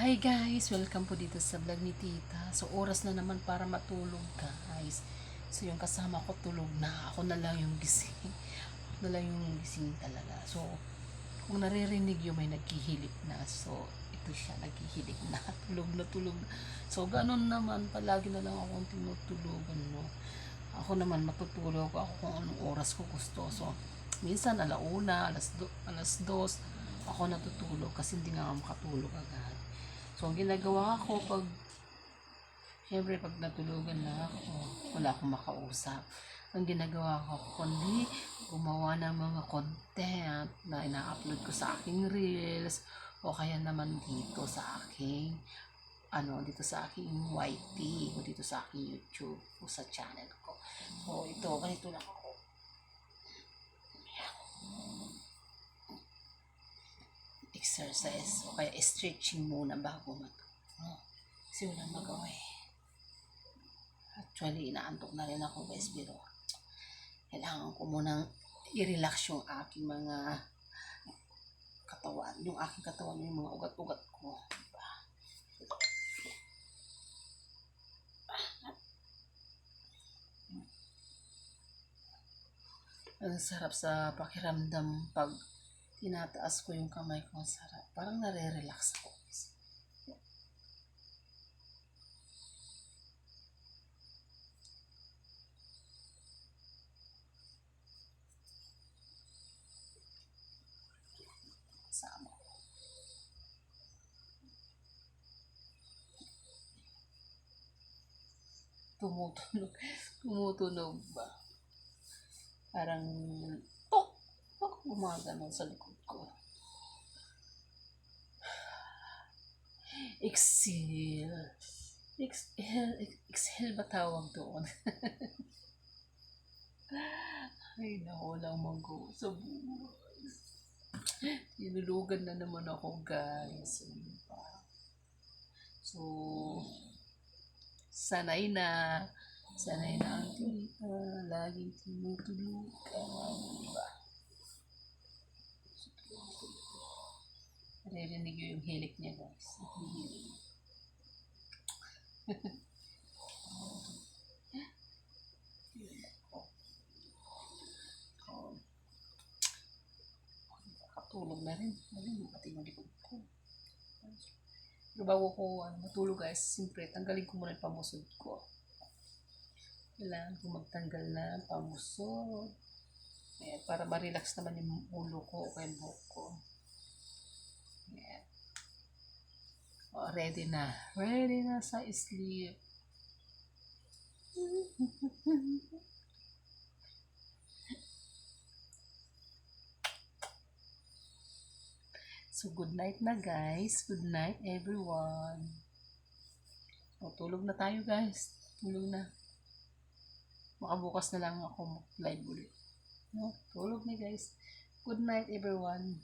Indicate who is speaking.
Speaker 1: Hi guys! Welcome po dito sa vlog ni Tita. So oras na naman para matulog guys. So yung kasama ko tulog na. Ako na lang yung gising. Ako na lang yung gising talaga. So kung naririnig yung may naghihilik na. So ito siya naghihilik na. Tulog na tulog. So ganun naman. Palagi na lang akong tinutulogan no. Ako naman matutulog ako kung anong oras ko gusto. So minsan alauna, alas, do, alas dos, ako natutulog kasi hindi nga makatulog agad. So, ang ginagawa ko pag, syempre pag natulugan na ako, wala akong makausap. Ang ginagawa ko, kundi gumawa ng mga content na ina-upload ko sa aking reels o kaya naman dito sa aking ano, dito sa aking YT o dito sa aking YouTube o sa channel ko. So, ito, ganito lang ako. Exercise o kaya stretching muna bago matulog. No? Kasi walang magawa eh. Actually, inaantok na rin ako guys, pero kailangan ko munang i-relax yung aking mga katawan. Yung aking katawan, yung mga ugat-ugat ko. Ang sarap sa pakiramdam pag tinataas ko yung kamay ko. Ang sarap. Parang nare-relax ako. Sama. Tumutunog. Tumutunog ba? Parang, tok! Tok! Gumagano sa likod ko. Exhale. Exhale. Exhale ba tawag doon? Ay, nawala mag-go sa buhay. Tinulugan na naman ako, guys. So, sanay na. Sanay na ang tita. Laging tinutulugan. Diba? Naririnig nyo yung hilik niya, guys. Nakatulog na rin. Ano pati yung likod ko. Pero bago ko ano, matulog guys, siyempre tanggalin ko muna yung pamusod ko. Kailangan ko magtanggal na pamusod. Eh, para ma-relax naman yung ulo ko o kaya buhok ko. Ayan. Oh, ready na. Ready na sa sleep. So, good night na guys. Good night everyone. O, tulog na tayo guys. Tulog na. Baka bukas na lang ako mag-live ulit. No? Tulog na guys. Good night everyone.